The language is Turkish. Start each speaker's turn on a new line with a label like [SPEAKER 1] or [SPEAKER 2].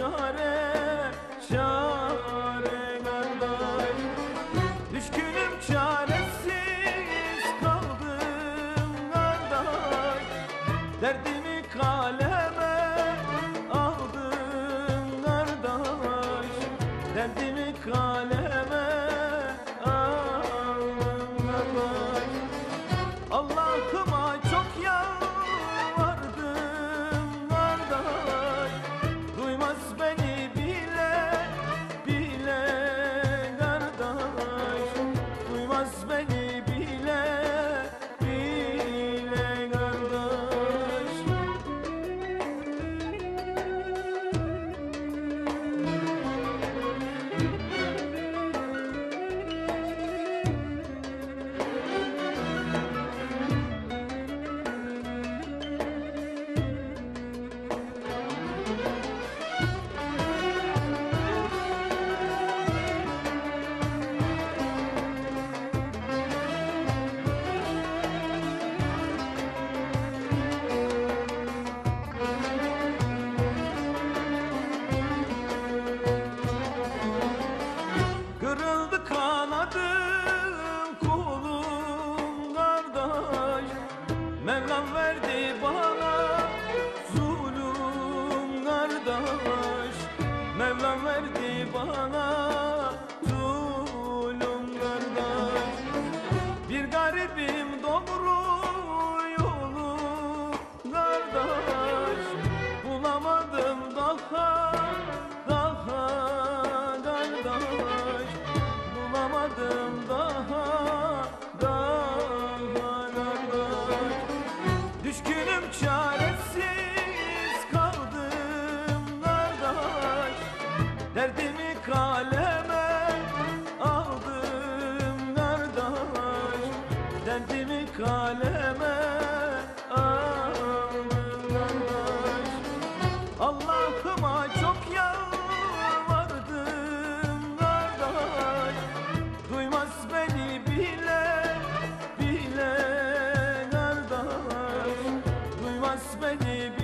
[SPEAKER 1] çare çare kardeş Düşkünüm çaresiz kaldım kardeş Derdimi kaleme aldım kardeş Derdimi kaleme kardeş Mevlam verdi bana zulüm kardeş. Bir garibim kaleme aldım kardeş Derdimi kaleme aldım kardeş Allah'ıma çok yalvardım kardeş Duymaz beni bile bile kardeş Duymaz beni bile